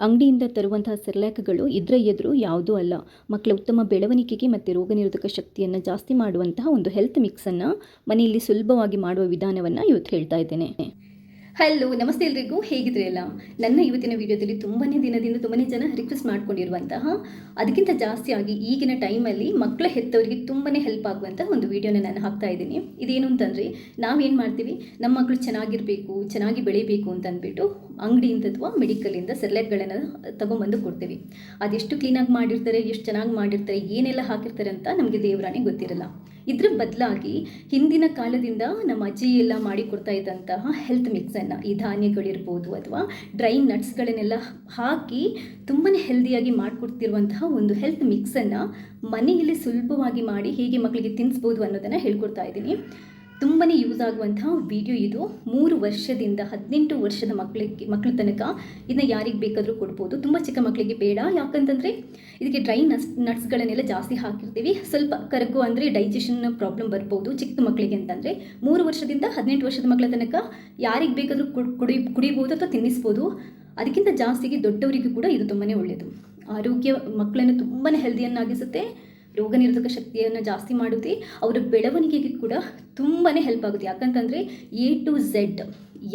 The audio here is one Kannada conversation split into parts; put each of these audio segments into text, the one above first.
ಅಂಗಡಿಯಿಂದ ತರುವಂತಹ ಸೆರ್ಲ್ಯಾಕ್ಗಳು ಇದರ ಎದುರು ಯಾವುದೂ ಅಲ್ಲ. ಮಕ್ಕಳ ಉತ್ತಮ ಬೆಳವಣಿಗೆಗೆ ಮತ್ತು ರೋಗನಿರೋಧಕ ಶಕ್ತಿಯನ್ನು ಜಾಸ್ತಿ ಮಾಡುವಂತಹ ಒಂದು ಹೆಲ್ತ್ ಮಿಕ್ಸನ್ನು ಮನೆಯಲ್ಲಿ ಸುಲಭವಾಗಿ ಮಾಡುವ ವಿಧಾನವನ್ನು ಇವತ್ತು ಹೇಳ್ತಾ ಇದ್ದೇನೆ. ಹಲೋ ನಮಸ್ತೆ ಎಲ್ರಿಗೂ. ಹೇಗಿದ್ರೆ ಎಲ್ಲ? ನನ್ನ ಇವತ್ತಿನ ವಿಡಿಯೋದಲ್ಲಿ ತುಂಬಾ ದಿನದಿಂದ ತುಂಬಾ ಜನ ರಿಕ್ವೆಸ್ಟ್ ಮಾಡ್ಕೊಂಡಿರುವಂತಹ, ಅದಕ್ಕಿಂತ ಜಾಸ್ತಿ ಆಗಿ ಈಗಿನ ಟೈಮಲ್ಲಿ ಮಕ್ಕಳ ಹೆತ್ತವರಿಗೆ ತುಂಬಾ ಹೆಲ್ಪ್ ಆಗುವಂಥ ಒಂದು ವಿಡಿಯೋನ ನಾನು ಹಾಕ್ತಾ ಇದ್ದೀನಿ. ಇದೇನು ಅಂತಂದರೆ, ನಾವೇನು ಮಾಡ್ತೀವಿ? ನಮ್ಮ ಮಕ್ಕಳು ಚೆನ್ನಾಗಿರಬೇಕು, ಚೆನ್ನಾಗಿ ಬೆಳಿಬೇಕು ಅಂತ ಅಂದ್ಬಿಟ್ಟು ಅಂಗಡಿಯಿಂದ ಅಥವಾ ಮೆಡಿಕಲಿಂದ ಸೆರ್ಲೆಟ್ಗಳನ್ನು ತೊಗೊಂಬಂದು ಕೊಡ್ತೀವಿ. ಅದೆಷ್ಟು ಕ್ಲೀನಾಗಿ ಮಾಡಿರ್ತಾರೆ, ಎಷ್ಟು ಚೆನ್ನಾಗಿ ಮಾಡಿರ್ತಾರೆ, ಏನೆಲ್ಲ ಹಾಕಿರ್ತಾರೆ ಅಂತ ನಮಗೆ ದೇವರಾಣೆ ಗೊತ್ತಿರಲ್ಲ. ಇದ್ರ ಬದಲಾಗಿ ಹಿಂದಿನ ಕಾಲದಿಂದ ನಮ್ಮ ಅಜ್ಜಿ ಎಲ್ಲ ಮಾಡಿಕೊಡ್ತಾ ಇದ್ದಂತಹ ಹೆಲ್ತ್ ಮಿಕ್ಸನ್ನು ಈ ಧಾನ್ಯಗಳಿರ್ಬೋದು ಅಥವಾ ಡ್ರೈ ನಟ್ಸ್ಗಳನ್ನೆಲ್ಲ ಹಾಕಿ ತುಂಬಾ ಹೆಲ್ದಿಯಾಗಿ ಮಾಡಿಕೊಡ್ತಿರುವಂತಹ ಒಂದು ಹೆಲ್ತ್ ಮಿಕ್ಸನ್ನು ಮನೆಯಲ್ಲಿ ಸುಲಭವಾಗಿ ಮಾಡಿ ಹೇಗೆ ಮಕ್ಕಳಿಗೆ ತಿನ್ನಿಸ್ಬೋದು ಅನ್ನೋದನ್ನು ಹೇಳ್ಕೊಡ್ತಾ ಇದ್ದೀನಿ. ತುಂಬಾ ಯೂಸ್ ಆಗುವಂಥ ವಿಡಿಯೋ ಇದು. ಮೂರು ವರ್ಷದಿಂದ ಹದಿನೆಂಟು ವರ್ಷದ ಮಕ್ಕಳಿಗೆ ಮಕ್ಕಳ ತನಕ ಇದನ್ನ ಯಾರಿಗೆ ಬೇಕಾದರೂ ಕೊಡ್ಬೋದು. ತುಂಬ ಚಿಕ್ಕ ಮಕ್ಕಳಿಗೆ ಬೇಡ. ಯಾಕಂತಂದರೆ ಇದಕ್ಕೆ ಡ್ರೈ ನಟ್ಸ್ ನಟ್ಸ್ಗಳನ್ನೆಲ್ಲ ಜಾಸ್ತಿ ಹಾಕಿರ್ತೀವಿ. ಸ್ವಲ್ಪ ಕರಗು ಅಂದರೆ ಡೈಜೆಷನ್ ಪ್ರಾಬ್ಲಮ್ ಬರ್ಬೋದು ಚಿಕ್ಕ ಮಕ್ಕಳಿಗೆ ಅಂತಂದರೆ. ಮೂರು ವರ್ಷದಿಂದ ಹದಿನೆಂಟು ವರ್ಷದ ಮಕ್ಕಳ ತನಕ ಯಾರಿಗೆ ಬೇಕಾದರೂ ಕುಡಿ ಕುಡಿಬೋದು ಅಥವಾ ತಿನ್ನಿಸ್ಬೋದು. ಅದಕ್ಕಿಂತ ಜಾಸ್ತಿಗೆ ದೊಡ್ಡವರಿಗೂ ಕೂಡ ಇದು ತುಂಬಾ ಒಳ್ಳೆಯದು ಆರೋಗ್ಯ ಮಕ್ಕಳನ್ನು ತುಂಬಾ ಹೆಲ್ದಿಯನ್ನಾಗಿಸುತ್ತೆ ರೋಗ ನಿರೋಧಕ ಶಕ್ತಿಯನ್ನು ಜಾಸ್ತಿ ಮಾಡುತ್ತೆ ಅವರ ಬೆಳವಣಿಗೆಗೆ ಕೂಡ ತುಂಬಾ ಹೆಲ್ಪ್ ಆಗುತ್ತೆ. ಯಾಕಂತಂದರೆ ಎ ಟು ಝೆಡ್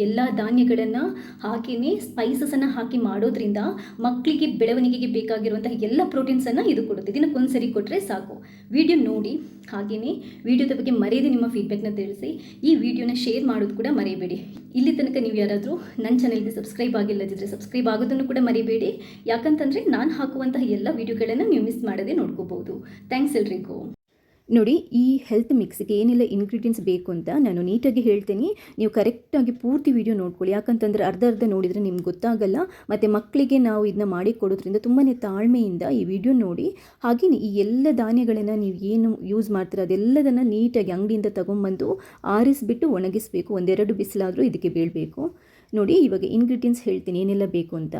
ಎಲ್ಲ ಧಾನ್ಯಗಳನ್ನು ಹಾಕಿನೇ ಸ್ಪೈಸಸನ್ನು ಹಾಕಿ ಮಾಡೋದ್ರಿಂದ ಮಕ್ಕಳಿಗೆ ಬೆಳವಣಿಗೆಗೆ ಬೇಕಾಗಿರುವಂತಹ ಎಲ್ಲ ಪ್ರೋಟೀನ್ಸನ್ನು ಇದು ಕೊಡುತ್ತೆ. ದಿನಕ್ಕೊಂದು ಸರಿ ಕೊಟ್ಟರೆ ಸಾಕು. ವಿಡಿಯೋ ನೋಡಿ ಹಾಗೆಯೇ ವಿಡಿಯೋದ ಬಗ್ಗೆ ಮರೆಯದೆ ನಿಮ್ಮ ಫೀಡ್ಬ್ಯಾಕ್ನ ತಿಳಿಸಿ. ಈ ವಿಡಿಯೋನ ಶೇರ್ ಮಾಡೋದು ಕೂಡ ಮರೆಯಬೇಡಿ. ಇಲ್ಲಿ ತನಕ ನೀವು ಯಾರಾದರೂ ನನ್ನ ಚಾನಲ್ಗೆ ಸಬ್ಸ್ಕ್ರೈಬ್ ಆಗಿಲ್ಲದಿದ್ದರೆ ಸಬ್ಸ್ಕ್ರೈಬ್ ಆಗೋದನ್ನು ಕೂಡ ಮರಿಬೇಡಿ. ಯಾಕಂತಂದರೆ ನಾನು ಹಾಕುವಂತಹ ಎಲ್ಲ ವಿಡಿಯೋಗಳನ್ನು ನೀವು ಮಿಸ್ ಮಾಡದೆ ನೋಡ್ಕೋಬೋದು ಥ್ಯಾಂಕ್ಸ್ ಎಲ್ರಿಗೂ. ನೋಡಿ, ಈ ಹೆಲ್ತ್ ಮಿಕ್ಸ್ಗೆ ಏನೆಲ್ಲ ಇಂಗ್ರೀಡಿಯೆಂಟ್ಸ್ ಬೇಕು ಅಂತ ನಾನು ನೀಟಾಗಿ ಹೇಳ್ತೀನಿ. ನೀವು ಕರೆಕ್ಟಾಗಿ ಪೂರ್ತಿ ವಿಡಿಯೋ ನೋಡ್ಕೊಳ್ಳಿ. ಯಾಕಂತಂದರೆ ಅರ್ಧ ಅರ್ಧ ನೋಡಿದರೆ ನಿಮ್ಗೆ ಗೊತ್ತಾಗಲ್ಲ. ಮತ್ತು ಮಕ್ಕಳಿಗೆ ನಾವು ಇದನ್ನ ಮಾಡಿ ಕೊಡೋದ್ರಿಂದ ತುಂಬಾ ತಾಳ್ಮೆಯಿಂದ ಈ ವಿಡಿಯೋ ನೋಡಿ. ಹಾಗೆಯೇ ಈ ಎಲ್ಲ ಧಾನ್ಯಗಳನ್ನು ನೀವು ಏನು ಯೂಸ್ ಮಾಡ್ತೀರ, ಅದೆಲ್ಲದನ್ನು ನೀಟಾಗಿ ಅಂಗಡಿಯಿಂದ ತೊಗೊಂಬಂದು ಆರಿಸಿಬಿಟ್ಟು ಒಣಗಿಸಬೇಕು. ಒಂದೆರಡು ಬಿಸಿಲಾದರೂ ಇದಕ್ಕೆ ಬೀಳಬೇಕು. ನೋಡಿ, ಇವಾಗ ಇಂಗ್ರೀಡಿಯೆಂಟ್ಸ್ ಹೇಳ್ತೀನಿ, ಏನೆಲ್ಲ ಬೇಕು ಅಂತ.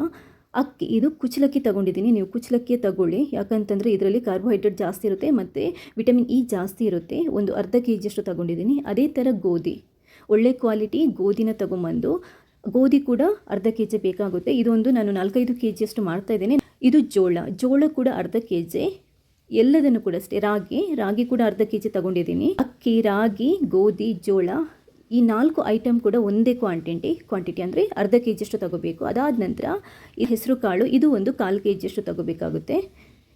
ಅಕ್ಕಿ, ಇದು ಕುಚ್ಚಲಕ್ಕಿ ತಗೊಂಡಿದ್ದೀನಿ. ನೀವು ಕುಚ್ಚಲಕ್ಕಿ ತಗೊಳ್ಳಿ. ಯಾಕಂತಂದರೆ ಇದರಲ್ಲಿ ಕಾರ್ಬೋಹೈಡ್ರೇಟ್ ಜಾಸ್ತಿ ಇರುತ್ತೆ ಮತ್ತು ವಿಟಮಿನ್ ಇ ಜಾಸ್ತಿ ಇರುತ್ತೆ. ಒಂದು ಅರ್ಧ ಕೆ ಜಿಯಷ್ಟು ತಗೊಂಡಿದ್ದೀನಿ. ಅದೇ ಥರ ಗೋಧಿ. ಒಳ್ಳೆ ಕ್ವಾಲಿಟಿ ಗೋಧಿನ ತಗೊಂಬಂದು, ಗೋಧಿ ಕೂಡ ಅರ್ಧ ಕೆ ಜಿ ಬೇಕಾಗುತ್ತೆ. ಇದೊಂದು ನಾನು ನಾಲ್ಕೈದು ಕೆ ಜಿಯಷ್ಟು ಮಾಡ್ತಾ ಇದ್ದೇನೆ. ಇದು ಜೋಳ. ಜೋಳ ಕೂಡ ಅರ್ಧ ಕೆ ಜಿ ಎಲ್ಲದನ್ನು ಕೂಡ ಅಷ್ಟೇ. ರಾಗಿ ರಾಗಿ ಕೂಡ ಅರ್ಧ ಕೆ ಜಿ ತಗೊಂಡಿದ್ದೀನಿ. ಅಕ್ಕಿ, ರಾಗಿ, ಗೋಧಿ, ಜೋಳ. ಈ ನಾಲ್ಕು ಐಟಮ್ ಕೂಡ ಒಂದೇ ಕ್ವಾಂಟಿಟಿ ಕ್ವಾಂಟಿಟಿ ಅಂದರೆ ಅರ್ಧ ಕೆ ಜಿಯಷ್ಟು ತಗೋಬೇಕು. ಅದಾದ ನಂತರ ಈ ಹೆಸರು ಕಾಳು, ಇದು ಒಂದು ಕಾಲು ಕೆ ಜಿಯಷ್ಟು ತಗೋಬೇಕಾಗುತ್ತೆ.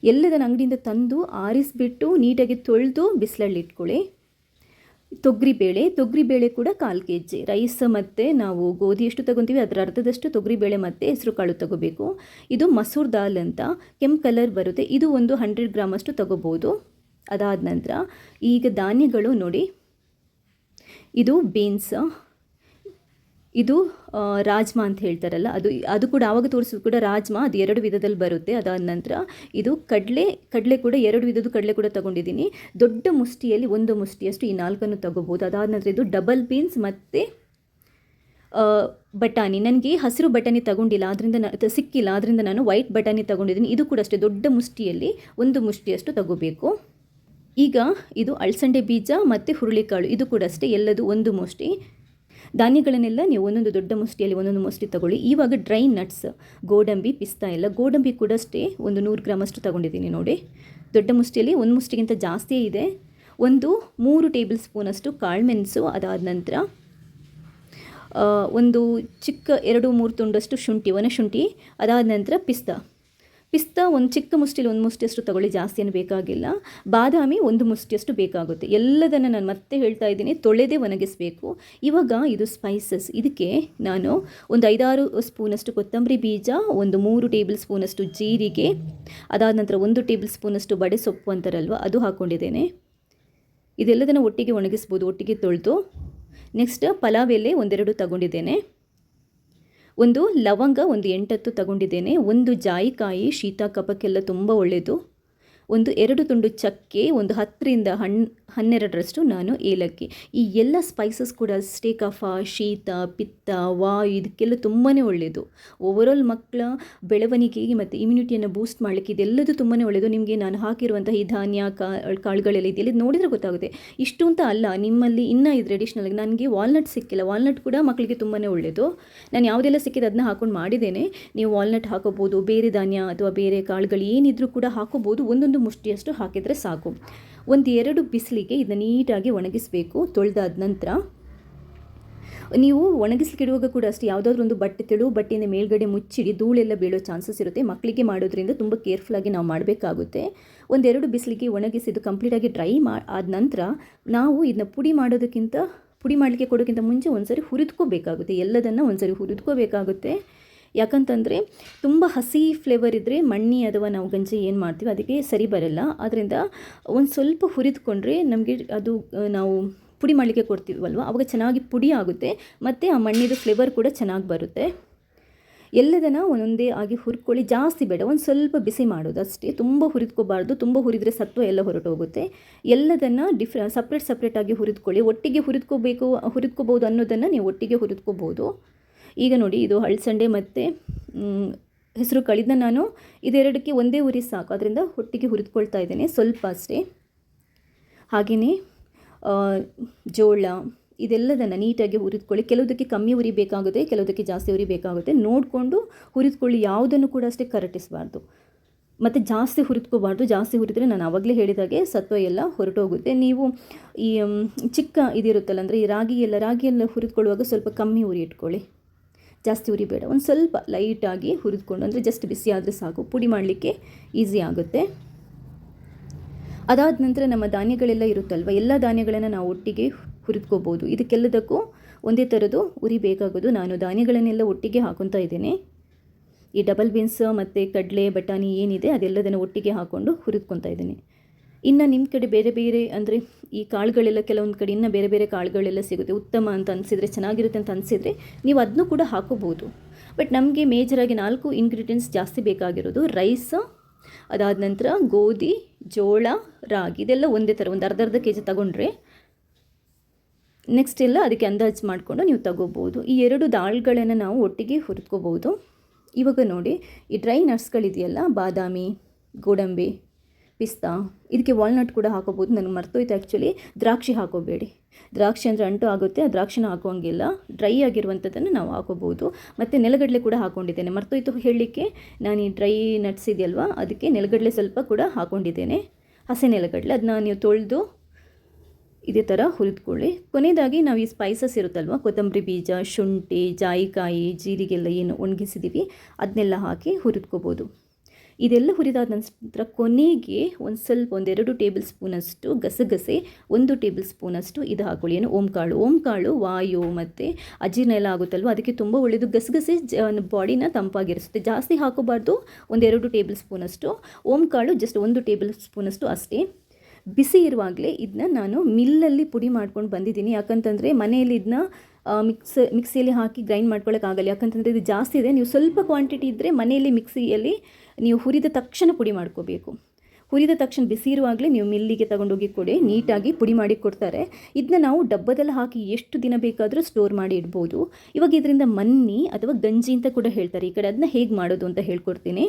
ಎಲ್ಲದನ್ನು ಅಂಗಡಿಯಿಂದ ತಂದು ಆರಿಸಿಬಿಟ್ಟು ನೀಟಾಗಿ ತೊಳೆದು ಬಿಸಿಲಲ್ಲಿ ಇಟ್ಕೊಳ್ಳಿ. ತೊಗರಿಬೇಳೆ ತೊಗರಿಬೇಳೆ ಕೂಡ ಕಾಲು ಕೆ ಜಿ ರೈಸ್ ಮತ್ತು ನಾವು ಗೋಧಿ ಎಷ್ಟು ತಗೊತೀವಿ, ಅದರ ಅರ್ಧದಷ್ಟು ತೊಗರಿಬೇಳೆ ಮತ್ತು ಹೆಸರು ಕಾಳು ತಗೋಬೇಕು. ಇದು ಮಸೂರ್ ದಾಲ್ ಅಂತ, ಕೆಂಪು ಕಲರ್ ಬರುತ್ತೆ. ಇದು ಒಂದು ಹಂಡ್ರೆಡ್ ಗ್ರಾಮಷ್ಟು ತಗೋಬೋದು. ಅದಾದ ನಂತರ ಈಗ ಧಾನ್ಯಗಳು ನೋಡಿ. ಇದು ಬೀನ್ಸ್, ಇದು ರಾಜ್ಮಾ ಅಂತ ಹೇಳ್ತಾರಲ್ಲ, ಅದು ಅದು ಕೂಡ ಆವಾಗ ತೋರಿಸೋದು ಕೂಡ ರಾಜ್ಮಾ ಅದು ಎರಡು ವಿಧದಲ್ಲಿ ಬರುತ್ತೆ, ಅದಾದ ನಂತರ ಇದು ಕಡಲೆ ಕಡಲೆ ಕೂಡ ಎರಡು ವಿಧದ ಕಡಲೆ ಕೂಡ ತಗೊಂಡಿದ್ದೀನಿ. ದೊಡ್ಡ ಮುಷ್ಟಿಯಲ್ಲಿ ಒಂದು ಮುಷ್ಟಿಯಷ್ಟು ಈ ನಾಲ್ಕನ್ನು ತಗೋಬೋದು ಅದಾದ ನಂತರ ಇದು ಡಬಲ್ ಬೀನ್ಸ್ ಮತ್ತು ಬಟಾಣಿ. ನನಗೆ ಹಸಿರು ಬಟಾಣಿ ತಗೊಂಡಿಲ್ಲ ಅದರಿಂದ ನಾನು ಸಿಕ್ಕಿಲ್ಲ ಅದರಿಂದ ನಾನು ವೈಟ್ ಬಟಾಣಿ ತಗೊಂಡಿದ್ದೀನಿ. ಇದು ಕೂಡ ಅಷ್ಟೇ ದೊಡ್ಡ ಮುಷ್ಟಿಯಲ್ಲಿ ಒಂದು ಮುಷ್ಟಿಯಷ್ಟು ತಗೋಬೇಕು. ಈಗ ಇದು ಅಳಸಂಡೆ ಬೀಜ ಮತ್ತು ಹುರುಳಿಕಾಳು. ಇದು ಕೂಡ ಅಷ್ಟೇ, ಎಲ್ಲದು ಒಂದು ಮುಷ್ಟಿ. ಧಾನ್ಯಗಳನ್ನೆಲ್ಲ ನೀವು ಒಂದೊಂದು ದೊಡ್ಡ ಮುಷ್ಟಿಯಲ್ಲಿ ಒಂದೊಂದು ಮುಷ್ಟಿ ತಗೊಳ್ಳಿ. ಇವಾಗ ಡ್ರೈ ನಟ್ಸ್, ಗೋಡಂಬಿ, ಪಿಸ್ತಾ ಎಲ್ಲ. ಗೋಡಂಬಿ ಕೂಡ ಅಷ್ಟೇ, ಒಂದು ನೂರು ಗ್ರಾಮಷ್ಟು ತಗೊಂಡಿದ್ದೀನಿ ನೋಡಿ. ದೊಡ್ಡ ಮುಷ್ಟಿಯಲ್ಲಿ ಒಂದು ಮುಷ್ಟಿಗಿಂತ ಜಾಸ್ತಿಯೇ ಇದೆ. ಒಂದು ಮೂರು ಟೇಬಲ್ ಸ್ಪೂನಷ್ಟು ಕಾಳುಮೆಣಸು ಅದಾದ ನಂತರ ಒಂದು ಚಿಕ್ಕ ಎರಡು ಮೂರು ತುಂಡಷ್ಟು ಶುಂಠಿ, ಒಣ ಶುಂಠಿ ಅದಾದ ನಂತರ ಪಿಸ್ತಾ. ಪಿಸ್ತಾ ಒಂದು ಚಿಕ್ಕ ಮುಷ್ಟಿಲಿ ಒಂದು ಮುಷ್ಟಿಯಷ್ಟು ತಗೊಳ್ಳಿ, ಜಾಸ್ತಿ ಏನು ಬೇಕಾಗಿಲ್ಲ. ಬಾದಾಮಿ ಒಂದು ಮುಷ್ಟಿಯಷ್ಟು ಬೇಕಾಗುತ್ತೆ. ಎಲ್ಲದನ್ನು ನಾನು ಮತ್ತೆ ಹೇಳ್ತಾ ಇದ್ದೀನಿ, ತೊಳೆದೇ ಒಣಗಿಸಬೇಕು. ಇವಾಗ ಇದು ಸ್ಪೈಸಸ್ ಇದಕ್ಕೆ ನಾನು ಒಂದು ಐದಾರು ಸ್ಪೂನಷ್ಟು ಕೊತ್ತಂಬರಿ ಬೀಜ, ಒಂದು ಮೂರು ಟೇಬಲ್ ಸ್ಪೂನಷ್ಟು ಜೀರಿಗೆ, ಅದಾದ ನಂತರ ಒಂದು ಟೇಬಲ್ ಸ್ಪೂನಷ್ಟು ಬಡೆ ಸೊಪ್ಪು ಅಂತಾರಲ್ವ, ಅದು ಹಾಕ್ಕೊಂಡಿದ್ದೇನೆ ಇದೆಲ್ಲದನ್ನು ಒಟ್ಟಿಗೆ ಒಣಗಿಸ್ಬೋದು, ಒಟ್ಟಿಗೆ ತೊಳೆದು. ನೆಕ್ಸ್ಟ್ ಪಲಾವ್ ಎಲೆ ಒಂದೆರಡು ತಗೊಂಡಿದ್ದೇನೆ. ಒಂದು ಲವಂಗ ಒಂದು ಎಂಟತ್ತು ತಗೊಂಡಿದ್ದೇನೆ, ಒಂದು ಜಾಯಿಕಾಯಿ ಶೀತ ಕಫಕ್ಕೆಲ್ಲ ತುಂಬ ಒಳ್ಳೆಯದು ಒಂದು ಎರಡು ತುಂಡು ಚಕ್ಕೆ, ಒಂದು ಹತ್ತರಿಂದ ಹಣ್ಣು ಹನ್ನೆರಡರಷ್ಟು ನಾನು ಏಲಕ್ಕಿ. ಈ ಎಲ್ಲ ಸ್ಪೈಸಸ್ ಕೂಡ ಅಷ್ಟೇ ಕಫ ಶೀತ, ಪಿತ್ತ, ವಾಯು ಇದಕ್ಕೆಲ್ಲ ತುಂಬಾ ಒಳ್ಳೆಯದು ಓವರಾಲ್ ಮಕ್ಕಳ ಬೆಳವಣಿಗೆಗೆ ಮತ್ತು ಇಮ್ಯುನಿಟಿಯನ್ನು ಬೂಸ್ಟ್ ಮಾಡಲಿಕ್ಕೆ ಇದೆಲ್ಲದು ತುಂಬಾ ಒಳ್ಳೆಯದು ನಿಮಗೆ ನಾನು ಹಾಕಿರುವಂತಹ ಈ ಧಾನ್ಯ ಕಾಳುಗಳೆಲ್ಲ ಇದೆಯಲ್ಲ ಇದು ನೋಡಿದರೆ ಗೊತ್ತಾಗುತ್ತೆ. ಇಷ್ಟು ಅಂತ ಅಲ್ಲ, ನಿಮ್ಮಲ್ಲಿ ಇನ್ನೂ ಇದ್ರೆ ಅಡಿಷ್ನಲ್ ನನಗೆ ವಾಲ್ನಟ್ ಸಿಕ್ಕಿಲ್ಲ. ವಾಲ್ನಟ್ ಕೂಡ ಮಕ್ಕಳಿಗೆ ತುಂಬಾ ಒಳ್ಳೆಯದು ನಾನು ಯಾವುದೆಲ್ಲ ಸಿಕ್ಕಿದೆ ಅದನ್ನ ಹಾಕೊಂಡು ಮಾಡಿದ್ದೇನೆ. ನೀವು ವಾಲ್ನಟ್ ಹಾಕೋಬೋದು, ಬೇರೆ ಧಾನ್ಯ ಅಥವಾ ಬೇರೆ ಕಾಳುಗಳು ಏನಿದ್ರೂ ಕೂಡ ಹಾಕೋಬೋದು. ಒಂದೊಂದು ಮುಷ್ಟಿಯಷ್ಟು ಹಾಕಿದರೆ ಸಾಕು. ಒಂದು ಎರಡು ಬಿಸಿಲಿಗೆ ಇದನ್ನು ನೀಟಾಗಿ ಒಣಗಿಸಬೇಕು. ತೊಳೆದಾದ ನಂತರ ನೀವು ಒಣಗಿಸ್ಲಿಕ್ಕೆ ಇಡುವಾಗ ಕೂಡ ಅಷ್ಟೇ, ಯಾವುದಾದ್ರೂ ಒಂದು ಬಟ್ಟೆ ತೆಳು, ಬಟ್ಟೆಯಿಂದ ಮೇಲ್ಗಡೆ ಮುಚ್ಚಿಡಿ, ಧೂಳೆಲ್ಲ ಬೀಳೋ ಚಾನ್ಸಸ್ ಇರುತ್ತೆ. ಮಕ್ಕಳಿಗೆ ಮಾಡೋದ್ರಿಂದ ತುಂಬ ಕೇರ್ಫುಲ್ಲಾಗಿ ನಾವು ಮಾಡಬೇಕಾಗುತ್ತೆ. ಒಂದೆರಡು ಬಿಸಿಲಿಗೆ ಒಣಗಿಸಿದ್ದು ಕಂಪ್ಲೀಟಾಗಿ ಡ್ರೈ ಮಾ, ಆದ ನಂತರ ನಾವು ಇದನ್ನ ಪುಡಿ ಮಾಡೋದಕ್ಕಿಂತ, ಪುಡಿ ಮಾಡಲಿಕ್ಕೆ ಕೊಡೋಕ್ಕಿಂತ ಮುಂಚೆ ಒಂದ್ಸರಿ ಹುರಿದ್ಕೋಬೇಕಾಗುತ್ತೆ. ಎಲ್ಲದನ್ನು ಒಂದ್ಸರಿ ಹುರಿದ್ಕೋಬೇಕಾಗುತ್ತೆ. ಯಾಕಂತಂದರೆ ತುಂಬ ಹಸಿ ಫ್ಲೇವರ್ ಇದ್ದರೆ ಮಣ್ಣಿ ಅಥವಾ ನಾವು ಗಂಜಿ ಏನು ಮಾಡ್ತೀವಿ ಅದಕ್ಕೆ ಸರಿ ಬರಲ್ಲ. ಅದರಿಂದ ಒಂದು ಸ್ವಲ್ಪ ಹುರಿದುಕೊಂಡ್ರೆ ನಮಗೆ ಅದು ನಾವು ಪುಡಿ ಮಾಡಲಿಕ್ಕೆ ಕೊಡ್ತೀವಲ್ವ? ಅವಾಗ ಚೆನ್ನಾಗಿ ಪುಡಿ ಆಗುತ್ತೆ ಮತ್ತು ಆ ಮಣ್ಣಿದು ಫ್ಲೇವರ್ ಕೂಡ ಚೆನ್ನಾಗಿ ಬರುತ್ತೆ. ಎಲ್ಲದನ್ನು ಒಂದೊಂದೇ ಆಗಿ ಹುರ್ಕೊಳ್ಳಿ. ಜಾಸ್ತಿ ಬೇಡ, ಒಂದು ಸ್ವಲ್ಪ ಬಿಸಿ ಮಾಡೋದು ಅಷ್ಟೇ. ತುಂಬ ಹುರಿದ್ಕೋಬಾರ್ದು, ತುಂಬ ಹುರಿದ್ರೆ ಸತ್ವ ಎಲ್ಲ ಹೊರಟೋಗುತ್ತೆ. ಎಲ್ಲದನ್ನು ಡಿಫ್ರ ಸಪ್ರೇಟ್ ಸಪ್ರೇಟಾಗಿ ಹುರಿದ್ಕೊಳ್ಳಿ. ಒಟ್ಟಿಗೆ ಹುರಿದ್ಕೋಬೇಕು ಹುರಿದ್ಕೋಬೋದು ಅನ್ನೋದನ್ನು ನೀವು ಒಟ್ಟಿಗೆ ಹುರಿದ್ಕೋಬೋದು ಈಗ ನೋಡಿ, ಇದು ಹಳಸಂಡೆ ಮತ್ತು ಹೆಸರು ಕಳಿದ ನಾನು ಇದೆರಡಕ್ಕೆ ಒಂದೇ ಉರಿ ಸಾಕು. ಅದರಿಂದ ಹೊಟ್ಟಿಗೆ ಹುರಿದುಕೊಳ್ತಾ ಇದ್ದೇನೆ, ಸ್ವಲ್ಪ ಅಷ್ಟೇ. ಹಾಗೆಯೇ ಜೋಳ, ಇದೆಲ್ಲದನ್ನು ನೀಟಾಗಿ ಹುರಿದುಕೊಳ್ಳಿ. ಕೆಲವುದಕ್ಕೆ ಕಮ್ಮಿ ಉರಿ ಬೇಕಾಗುತ್ತೆ, ಕೆಲವುದಕ್ಕೆ ಜಾಸ್ತಿ ಉರಿ ಬೇಕಾಗುತ್ತೆ. ನೋಡಿಕೊಂಡು ಹುರಿದುಕೊಳ್ಳಿ. ಯಾವುದನ್ನು ಕೂಡ ಅಷ್ಟೇ ಕರಟಿಸಬಾರ್ದು. ಮತ್ತು ಜಾಸ್ತಿ ಹುರಿದ್ಕೋಬಾರ್ದು. ಜಾಸ್ತಿ ಹುರಿದ್ರೆ ನಾನು ಆವಾಗಲೇ ಹೇಳಿದಾಗೆ ಸತ್ವ ಎಲ್ಲ ಹೊರಟೋಗುತ್ತೆ. ನೀವು ಈ ಚಿಕ್ಕ ಇದಿರುತ್ತಲ್ಲ, ಅಂದರೆ ಈ ರಾಗಿ ಎಲ್ಲ ರಾಗಿ ಎಲ್ಲ ಹುರಿದುಕೊಳ್ಳುವಾಗ ಸ್ವಲ್ಪ ಕಮ್ಮಿ ಉರಿ ಇಟ್ಕೊಳ್ಳಿ. ಜಾಸ್ತಿ ಉರಿ ಬೇಡ ಒಂದು ಸ್ವಲ್ಪ ಲೈಟಾಗಿ ಹುರಿದುಕೊಂಡು, ಅಂದರೆ ಜಸ್ಟ್ ಬಿಸಿ ಆದರೆ ಸಾಕು. ಪುಡಿ ಮಾಡಲಿಕ್ಕೆ ಈಸಿ ಆಗುತ್ತೆ. ಅದಾದ ನಂತರ ನಮ್ಮ ಧಾನ್ಯಗಳೆಲ್ಲ ಇರುತ್ತಲ್ವ, ಎಲ್ಲ ಧಾನ್ಯಗಳನ್ನು ನಾವು ಒಟ್ಟಿಗೆ ಹುರಿದ್ಕೋಬೋದು. ಇದಕ್ಕೆಲ್ಲದಕ್ಕೂ ಒಂದೇ ಥರದ್ದು ಉರಿ ಬೇಕಾಗೋದು. ನಾನು ಧಾನ್ಯಗಳನ್ನೆಲ್ಲ ಒಟ್ಟಿಗೆ ಹಾಕೊತಾ ಇದ್ದೇನೆ. ಈ ಡಬಲ್ ಬೀನ್ಸ್ ಮತ್ತು ಕಡಲೆ, ಬಟಾಣಿ ಏನಿದೆ ಅದೆಲ್ಲದನ್ನು ಒಟ್ಟಿಗೆ ಹಾಕ್ಕೊಂಡು ಹುರಿದ್ಕೊತಾ ಇದ್ದೀನಿ. ಇನ್ನು ನಿಮ್ಮ ಕಡೆ ಬೇರೆ ಬೇರೆ ಅಂದರೆ ಈ ಕಾಳುಗಳೆಲ್ಲ ಕೆಲವೊಂದು ಕಡೆ ಇನ್ನೂ ಬೇರೆ ಬೇರೆ ಕಾಳುಗಳೆಲ್ಲ ಸಿಗುತ್ತೆ. ಉತ್ತಮ ಅಂತ ಅನಿಸಿದರೆ ಚೆನ್ನಾಗಿರುತ್ತೆ ಅಂತ ಅನಿಸಿದರೆ ನೀವು ಅದನ್ನು ಕೂಡ ಹಾಕೋಬೋದು ಬಟ್ ನಮಗೆ ಮೇಜರಾಗಿ ನಾಲ್ಕು ಇಂಗ್ರೀಡಿಯೆಂಟ್ಸ್ ಜಾಸ್ತಿ ಬೇಕಾಗಿರೋದು ರೈಸ್ ಅದಾದ ನಂತರ ಗೋಧಿ, ಜೋಳ, ರಾಗಿ ಇದೆಲ್ಲ ಒಂದೇ ಥರ ಒಂದು ಅರ್ಧ ಅರ್ಧ ಕೆ ಜಿ ತಗೊಂಡ್ರೆ ನೆಕ್ಸ್ಟ್ ಎಲ್ಲ ಅದಕ್ಕೆ ಅಂದಾಜು ಮಾಡಿಕೊಂಡು ನೀವು ತಗೋಬೋದು ಈ ಎರಡು ದಾಳ್ಗಳನ್ನು ನಾವು ಒಟ್ಟಿಗೆ ಹುರಿದ್ಕೋಬೋದು ಇವಾಗ ನೋಡಿ, ಈ ಡ್ರೈ ನಟ್ಸ್ಗಳಿದೆಯಲ್ಲ ಬಾದಾಮಿ, ಗೋಡಂಬಿ ಪಿಸ್ತಾ, ಇದಕ್ಕೆ ವಾಲ್ನಟ್ ಕೂಡ ಹಾಕೋಬೋದು. ನನಗೆ ಮರ್ತೋಯ್ತು ಆ್ಯಕ್ಚುಲಿ ದ್ರಾಕ್ಷಿ ಹಾಕೋಬೇಡಿ. ದ್ರಾಕ್ಷಿ ಅಂದರೆ ಅಂಟು ಆಗುತ್ತೆ. ಆ ದ್ರಾಕ್ಷಿನ ಹಾಕೋಂಗಿಲ್ಲ. ಡ್ರೈ ಆಗಿರುವಂಥದ್ದನ್ನು ನಾವು ಹಾಕೋಬೋದು. ಮತ್ತು ನೆಲಗಡಲೆ ಕೂಡ ಹಾಕ್ಕೊಂಡಿದ್ದೇನೆ ಮರ್ತೋಯ್ತು ಹೇಳಲಿಕ್ಕೆ? ನಾನು ಈ ಡ್ರೈ ನಟ್ಸ್ ಇದೆಯಲ್ವ? ಅದಕ್ಕೆ ನೆಲಗಡಲೆ ಸ್ವಲ್ಪ ಕೂಡ ಹಾಕ್ಕೊಂಡಿದ್ದೇನೆ ಹಸಿ ನೆಲಗಡಲೆ. ಅದನ್ನ ನೀವು ತೊಳೆದು ಇದೇ ಥರ ಹುರಿದ್ಕೊಳ್ಳಿ. ಕೊನೆಯದಾಗಿ ನಾವು ಈ ಸ್ಪೈಸಸ್ ಇರುತ್ತಲ್ವ? ಕೊತ್ತಂಬರಿ ಬೀಜ, ಶುಂಠಿ, ಜಾಯಿಕಾಯಿ, ಜೀರಿಗೆಲ್ಲ ಏನು ಒಣಗಿಸಿದ್ದೀವಿ, ಅದನ್ನೆಲ್ಲ ಹಾಕಿ ಹುರಿದ್ಕೋಬೋದು. ಇದೆಲ್ಲ ಹುರಿದಾದ ನಂತರ ಕೊನೆಗೆ ಒಂದು ಸ್ವಲ್ಪ ಒಂದೆರಡು ಟೇಬಲ್ ಸ್ಪೂನಷ್ಟು ಗಸಗಸೆ, ಒಂದು ಟೇಬಲ್ ಸ್ಪೂನಷ್ಟು ಇದು ಹಾಕೊಳ್ಳಿ. ಏನು? ಓಂಕಾಳು. ಓಂಕಾಳು ವಾಯು ಮತ್ತು ಅಜೀರ್ಣ ಎಲ್ಲ ಆಗುತ್ತಲ್ವ? ಅದಕ್ಕೆ ತುಂಬ ಒಳ್ಳೆಯದು. ಗಸಗಸೆ ಬಾಡಿನ ತಂಪಾಗಿರಿಸುತ್ತೆ ಜಾಸ್ತಿ ಹಾಕೋಬಾರ್ದು. ಒಂದೆರಡು ಟೇಬಲ್ ಸ್ಪೂನಷ್ಟು ಓಂಕಾಳು ಜಸ್ಟ್ ಒಂದು ಟೇಬಲ್ ಸ್ಪೂನಷ್ಟು ಅಷ್ಟೇ ಬಿಸಿ ಇರುವಾಗಲೇ ಇದನ್ನ ನಾನು ಮಿಲ್ಲಲ್ಲಿ ಪುಡಿ ಮಾಡ್ಕೊಂಡು ಬಂದಿದ್ದೀನಿ. ಯಾಕಂತಂದರೆ ಮನೆಯಲ್ಲಿ ಇದನ್ನ ಮಿಕ್ಸ್, ಮಿಕ್ಸಿಯಲ್ಲಿ ಹಾಕಿ ಗ್ರೈಂಡ್ ಮಾಡ್ಕೊಳ್ಳೋಕ್ಕಾಗಲ್ಲ ಯಾಕಂತಂದರೆ ಇದು ಜಾಸ್ತಿ ಇದೆ. ನೀವು ಸ್ವಲ್ಪ ಕ್ವಾಂಟಿಟಿ ಇದ್ದರೆ ಮನೆಯಲ್ಲಿ ಮಿಕ್ಸಿಯಲ್ಲಿ ನೀವು ಹುರಿದ ತಕ್ಷಣ ಪುಡಿ ಮಾಡ್ಕೋಬೇಕು. ಹುರಿದ ತಕ್ಷಣ ಬಿಸಿ ಇರುವಾಗಲೇ ನೀವು ಮಿಲ್ಲಿಗೆ ತಗೊಂಡೋಗಿ ಕೊಡಿ, ನೀಟಾಗಿ ಪುಡಿ ಮಾಡಿ ಕೊಡ್ತಾರೆ. ಇದನ್ನ ನಾವು ಡಬ್ಬದಲ್ಲಿ ಹಾಕಿ ಎಷ್ಟು ದಿನ ಬೇಕಾದರೂ ಸ್ಟೋರ್ ಮಾಡಿ ಇಡ್ಬೋದು. ಇವಾಗ ಇದರಿಂದ ಮನ್ನಿ ಅಥವಾ ಗಂಜಿ ಅಂತ ಕೂಡ ಹೇಳ್ತಾರೆ. ಈ ಕಡೆ ಅದನ್ನ ಹೇಗೆ ಮಾಡೋದು ಅಂತ ಹೇಳ್ಕೊಡ್ತೀನಿ.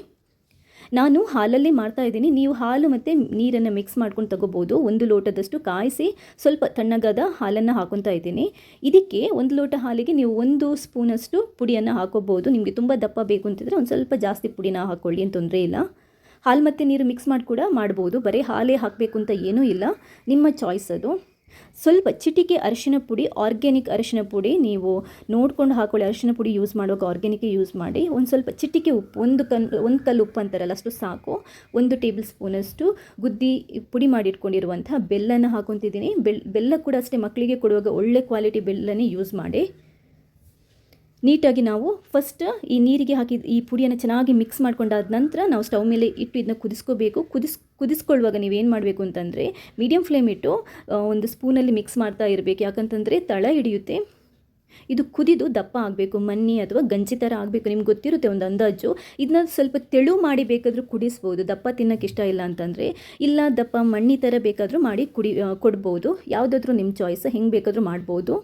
ನಾನು ಹಾಲಲ್ಲೇ ಮಾಡ್ತಾ ಇದ್ದೀನಿ. ನೀವು ಹಾಲು ಮತ್ತು ನೀರನ್ನು ಮಿಕ್ಸ್ ಮಾಡ್ಕೊಂಡು ತಗೋಬೋದು. ಒಂದು ಲೋಟದಷ್ಟು ಕಾಯಿಸಿ ಸ್ವಲ್ಪ ತಣ್ಣಗಾದ ಹಾಲನ್ನು ಹಾಕೊತಾ ಇದ್ದೀನಿ. ಇದಕ್ಕೆ ಒಂದು ಲೋಟ ಹಾಲಿಗೆ ನೀವು ಒಂದು ಸ್ಪೂನಷ್ಟು ಪುಡಿಯನ್ನು ಹಾಕೋಬೋದು. ನಿಮಗೆ ತುಂಬ ದಪ್ಪ ಬೇಕು ಅಂತಿದ್ರೆ ಒಂದು ಸ್ವಲ್ಪ ಜಾಸ್ತಿ ಪುಡಿನ ಹಾಕ್ಕೊಳ್ಳಿ ಏನು ತೊಂದರೆ ಇಲ್ಲ. ಹಾಲು ಮತ್ತು ನೀರು ಮಿಕ್ಸ್ ಮಾಡಿ ಕೂಡ ಮಾಡ್ಬೋದು. ಬರೀ ಹಾಲೇ ಹಾಕಬೇಕು ಅಂತ ಏನೂ ಇಲ್ಲ. ನಿಮ್ಮ ಚಾಯ್ಸ್ ಅದು. ಸ್ವಲ್ಪ ಚಿಟಿಕೆ ಅರಿಶಿನ ಪುಡಿ ಆರ್ಗ್ಯಾನಿಕ್ ಅರಿಶಿನ ಪುಡಿ ನೀವು ನೋಡ್ಕೊಂಡು ಹಾಕೊಳ್ಳಿ. ಅರಿಶಿನ ಪುಡಿ ಯೂಸ್ ಮಾಡುವಾಗ ಆರ್ಗ್ಯಾನಿಕ್ ಯೂಸ್ ಮಾಡಿ. ಒಂದು ಸ್ವಲ್ಪ ಚಿಟಿಕೆ ಉಪ್ಪು ಒಂದು ಕನ್, ಒಂದು ಕಲ್ಲು ಉಪ್ಪು ಅಂತಾರಲ್ಲ ಅಷ್ಟು ಸಾಕು. ಒಂದು ಟೇಬಲ್ ಸ್ಪೂನಷ್ಟು ಗುದ್ದಿ ಪುಡಿ ಮಾಡಿಟ್ಕೊಂಡಿರುವಂಥ ಬೆಲ್ಲನ ಹಾಕೊತಿದ್ದೀನಿ. ಬೆಲ್, ಬೆಲ್ಲ ಕೂಡ ಅಷ್ಟೇ ಮಕ್ಕಳಿಗೆ ಕೊಡುವಾಗ ಒಳ್ಳೆ ಕ್ವಾಲಿಟಿ ಬೆಲ್ಲನೇ ಯೂಸ್ ಮಾಡಿ. ನೀಟಾಗಿ ನಾವು ಫಸ್ಟ್ ಈ ನೀರಿಗೆ ಹಾಕಿದ ಈ ಪುಡಿಯನ್ನು ಚೆನ್ನಾಗಿ ಮಿಕ್ಸ್ ಮಾಡ್ಕೊಂಡಾದ ನಂತರ ನಾವು ಸ್ಟವ್ ಮೇಲೆ ಇಟ್ಟು ಇದನ್ನ ಕುದಿಸ್ಕೋಬೇಕು. ಕುದಿಸ್, ಕುದಿಸ್ಕೊಳ್ಳುವಾಗ ನೀವೇನು ಮಾಡಬೇಕು ಅಂತಂದರೆ ಮೀಡಿಯಮ್ ಫ್ಲೇಮ್ ಇಟ್ಟು ಒಂದು ಸ್ಪೂನಲ್ಲಿ ಮಿಕ್ಸ್ ಮಾಡ್ತಾ ಇರಬೇಕು. ಯಾಕಂತಂದರೆ ತಳ ಹಿಡಿಯುತ್ತೆ. ಇದು ಕುದಿದು ದಪ್ಪ ಆಗಬೇಕು. ಮನ್ನಿ ಅಥವಾ ಗಂಜಿ ಥರ ಆಗಬೇಕು. ನಿಮ್ಗೆ ಗೊತ್ತಿರುತ್ತೆ ಒಂದು ಅಂದಾಜು. ಇದನ್ನ ಸ್ವಲ್ಪ ತೆಳು ಮಾಡಿ ಬೇಕಾದರೂ ಕುಡಿಸ್ಬೋದು. ದಪ್ಪ ತಿನ್ನೋಕ್ಕೆ ಇಷ್ಟ ಇಲ್ಲ ಅಂತಂದರೆ, ಇಲ್ಲ ದಪ್ಪ ಮಣ್ಣಿ ಥರ ಬೇಕಾದರೂ ಮಾಡಿ ಕುಡಿ ಕೊಡ್ಬೋದು. ಯಾವುದಾದ್ರೂ ನಿಮ್ಮ ಚಾಯ್ಸ್ ಹೆಂಗೆ ಬೇಕಾದರೂ ಮಾಡ್ಬೋದು.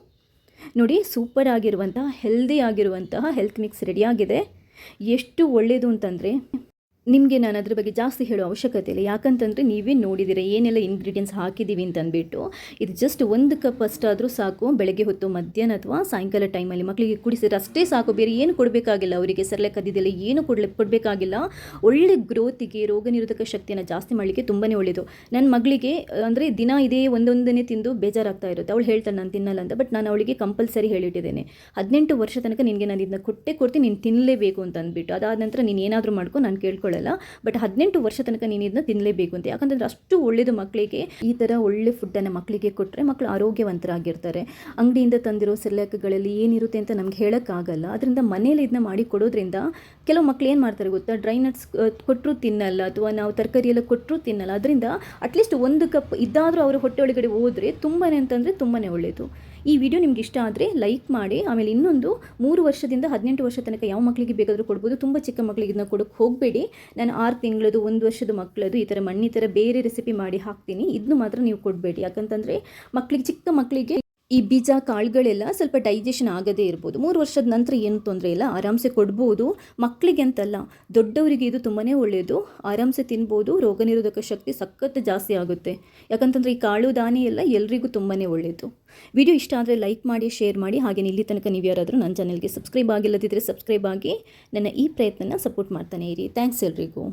ನೋಡಿ ಸೂಪರ್ ಆಗಿರುವಂತಹ ಹೆಲ್ದಿ ಆಗಿರುವಂತಹ ಹೆಲ್ತ್ ಮಿಕ್ಸ್ ರೆಡಿಯಾಗಿದೆ ಎಷ್ಟು ಒಳ್ಳೆಯದು ಅಂತಂದರೆ ನಿಮಗೆ ನಾನು ಅದ್ರ ಬಗ್ಗೆ ಜಾಸ್ತಿ ಹೇಳೋ ಅವಶ್ಯಕತೆ ಇಲ್ಲ. ಯಾಕಂತಂದರೆ ನೀವೇ ನೋಡಿದ್ದೀರ ಏನೆಲ್ಲ ಇಂಗ್ರೀಡಿಯೆಂಟ್ಸ್ ಹಾಕಿದ್ದೀವಿ ಅಂತಂದ್ಬಿಟ್ಟು ಇದು ಜಸ್ಟ್ ಒಂದು ಕಪ್ ಅಷ್ಟಾದರೂ ಸಾಕು, ಬೆಳಗ್ಗೆ ಹೊತ್ತು, ಮಧ್ಯಾಹ್ನ ಅಥವಾ ಸಾಯಂಕಾಲ ಟೈಮಲ್ಲಿ ಮಕ್ಕಳಿಗೆ ಕುಡಿಸಿದ್ರೆ ಅಷ್ಟೇ ಸಾಕು, ಬೇರೆ ಏನು ಕೊಡಬೇಕಾಗಿಲ್ಲ ಅವರಿಗೆ. ಸರಳೆ ಕದ್ದಿದ್ದೆಲ್ಲ ಏನು ಕೊಡಲಿ, ಕೊಡಬೇಕಾಗಿಲ್ಲ. ಒಳ್ಳೆ ಗ್ರೋತಿಗೆ ರೋಗ ನಿರೋಧಕ ಶಕ್ತಿಯನ್ನು ಜಾಸ್ತಿ ಮಾಡಲಿಕ್ಕೆ ತುಂಬಾ ಒಳ್ಳೆಯದು ನನ್ನ ಮಗಳಿಗೆ, ಅಂದರೆ ದಿನ ಇದೇ ಒಂದೊಂದನೇ ತಿಂದು ಬೇಜಾರಾಗ್ತಾ ಇರುತ್ತೆ. ಅವಳು ಹೇಳ್ತಾಳೆ, ನಾನು ತಿನ್ನಲ್ಲ ಅಂತ. ಬಟ್ ನಾನು ಅವಳಿಗೆ ಕಂಪಲ್ಸರಿ ಹೇಳಿಟ್ಟಿದ್ದೇನೆ. ಹದಿನೆಂಟು ವರ್ಷ ತನಕ ನಿನಗೆ ನಾನು ಇದನ್ನ ಕೊಟ್ಟೆ ಕೊಡ್ತೀನಿ, ನೀನು ತಿನ್ನಲೇಬೇಕು ಅಂತ ಅಂದ್ಬಿಟ್ಟು. ಅದಾದ ನಂತರ ನೀನು ಏನಾದರೂ ಮಾಡ್ಕೊಂಡು ನಾನು ಬಟ್ ಹದಿನೆಂಟು ವರ್ಷ ತನಕ ನೀನು ಇದನ್ನ ತಿನ್ನಲೇಬೇಕು ಅಂತ. ಯಾಕಂತಂದ್ರೆ ಅಷ್ಟು ಒಳ್ಳೇದು ಮಕ್ಕಳಿಗೆ ಈ ಥರ ಒಳ್ಳೆ ಫುಡ್ಡನ್ನು ಮಕ್ಕಳಿಗೆ ಕೊಟ್ಟರೆ ಮಕ್ಕಳು ಆರೋಗ್ಯವಂತರಾಗಿರ್ತಾರೆ. ಅಂಗಡಿಯಿಂದ ತಂದಿರೋ ಸೆಲ್ಯಾಕ್ಗಳಲ್ಲಿ ಏನಿರುತ್ತೆ ಅಂತ ನಮ್ಗೆ ಹೇಳೋಕ್ಕಾಗಲ್ಲ. ಅದರಿಂದ ಮನೇಲಿ ಇದನ್ನ ಮಾಡಿ ಕೊಡೋದ್ರಿಂದ ಕೆಲವು ಮಕ್ಳು ಏನು ಮಾಡ್ತಾರೆ ಗೊತ್ತಾ? ಡ್ರೈ ನಟ್ಸ್ ಕೊಟ್ಟರು ತಿನ್ನಲ್ಲ ಅಥವಾ ನಾವು ತರಕಾರಿ ಎಲ್ಲ ಕೊಟ್ಟರು ತಿನ್ನಲ್ಲ. ಅದರಿಂದ ಅಟ್ಲೀಸ್ಟ್ ಒಂದು ಕಪ್ ಇದ್ದಾದರೂ ಅವರು ಹೊಟ್ಟೆ ಒಳಗಡೆ ಹೋದರೆ ತುಂಬಾ ಅಂತಂದರೆ ತುಂಬಾ ಒಳ್ಳೆಯದು ಈ ವಿಡಿಯೋ ನಿಮ್ಗೆ ಇಷ್ಟ ಆದರೆ ಲೈಕ್ ಮಾಡಿ, ಆಮೇಲೆ ಇನ್ನೊಂದು ಮೂರು ವರ್ಷದಿಂದ ಹದಿನೆಂಟು ವರ್ಷ ತನಕ ಯಾವ ಮಕ್ಕಳಿಗೆ ಬೇಕಾದರೂ ಕೊಡ್ಬೋದು, ತುಂಬ ಚಿಕ್ಕ ಮಕ್ಕಳಿಗೆ ಇದನ್ನ ಕೊಡೋಕ್ಕೆ ಹೋಗಬೇಡಿ. ನಾನು ಆರು ತಿಂಗಳದು ಒಂದು ವರ್ಷದ ಮಕ್ಕಳದು ಈ ಥರ ಮಣ್ಣಿ ಥರ ಬೇರೆ ರೆಸಿಪಿ ಮಾಡಿ ಹಾಕ್ತೀನಿ. ಇದನ್ನು ಮಾತ್ರ ನೀವು ಕೊಡಬೇಡಿ. ಯಾಕಂತಂದರೆ ಮಕ್ಕಳಿಗೆ ಚಿಕ್ಕ ಮಕ್ಕಳಿಗೆ ಈ ಬೀಜ ಕಾಳುಗಳೆಲ್ಲ ಸ್ವಲ್ಪ ಡೈಜೆಷನ್ ಆಗದೇ ಇರ್ಬೋದು. ಮೂರು ವರ್ಷದ ನಂತರ ಏನು ತೊಂದರೆ ಇಲ್ಲ. ಆರಾಮ್ಸೆ ಕೊಡ್ಬೋದು. ಮಕ್ಕಳಿಗೆ ಅಂತಲ್ಲ ದೊಡ್ಡವರಿಗೆ ಇದು ತುಂಬಾ ಒಳ್ಳೆಯದು ಆರಾಮ್ಸೆ ತಿನ್ಬೋದು. ರೋಗ ನಿರೋಧಕ ಶಕ್ತಿ ಸಖತ್ ಜಾಸ್ತಿ ಆಗುತ್ತೆ. ಯಾಕಂತಂದರೆ ಈ ಕಾಳು ದಾನಿ ಎಲ್ಲ ಎಲ್ರಿಗೂ ತುಂಬಾ ಒಳ್ಳೆಯದು ವಿಡಿಯೋ ಇಷ್ಟ ಆದರೆ ಲೈಕ್ ಮಾಡಿ, ಶೇರ್ ಮಾಡಿ. ಹಾಗೆ ಇಲ್ಲಿ ತನಕ ನೀವು ಯಾರಾದರೂ ನನ್ನ ಚಾನಲ್ಗೆ ಸಬ್ಸ್ಕ್ರೈಬ್ ಆಗಿಲ್ಲದಿದ್ದರೆ ಸಬ್ಸ್ಕ್ರೈಬ್ ಆಗಿ ನನ್ನ ಈ ಪ್ರಯತ್ನನ ಸಪೋರ್ಟ್ ಮಾಡ್ತಾನೆ ಇರಿ. ಥ್ಯಾಂಕ್ಸ್ ಎಲ್ರಿಗೂ.